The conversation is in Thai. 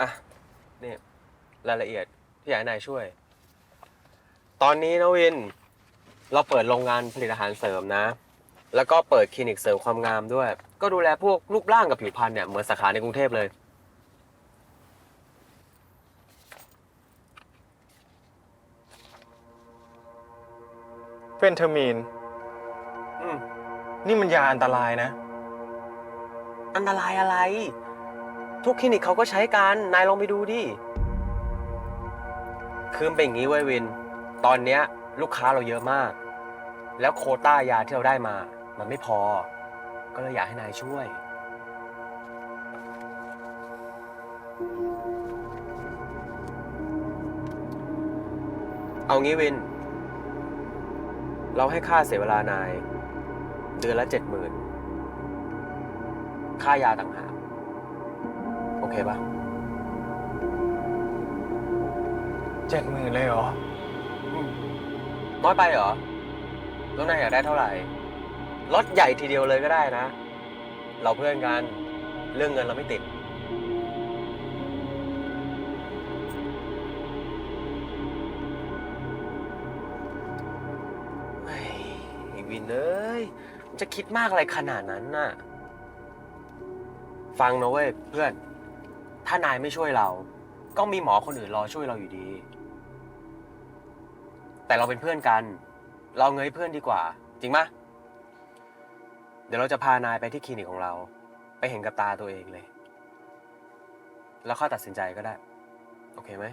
อะนี่รายละเอียดที่อยากให้นายช่วย ตอนนี้นะวิน เราเปิดโรงงานผลิตอาหารเสริมนะ แล้วก็เปิดคลินิกเสริมความงามด้วย ก็ดูแลพวกรูปร่างกับผิวพรรณเนี่ยเหมือนสาขาในกรุงเทพเลย เฟนเทอร์มีน อืมนี่มันยาอันตรายนะ อันตรายอะไร ทุกคลินิกเขาก็ใช้กัน นายลองไปดูดิ คือมันเป็นอย่างนี้เว้ยวิน ตอนเนี้ยลูกค้าเราเยอะมาก แล้วโควต้ายาที่เราได้มา มันไม่พอ ก็เลยอยากให้นายช่วย เอางี้วิน เราให้ค่าเสียเวลานาย เดือนละเจ็ดหมื่นค่ายาต่างหาก อเคปะเจ็ดหมื่นเลยเหรอ น้อยไปเหรอ แล้วนายอยากได้เท่าไหร่ รถใหญ่ทีเดียวเลยก็ได้นะ เราเพื่อนกัน เรื่องเงินเราไม่ติด ไอ้ไอ้วินเอ้ยมันจะคิดมากอะไรขนาดนั้นน่ะ ฟังนะเว้ยเพื่อน ถ้านายไม่ช่วยเรา ก็มีหมอคนอื่นรอช่วยเราอยู่ดี แต่เราเป็นเพื่อนกัน เราเงยเพื่อนดีกว่า จริงไหมเดี๋ยวเราจะพานายไปที่คลินิกของเรา ไปเห็นกับตาตัวเองเลย แล้วค่อยตัดสินใจก็ได้ โอเคไหม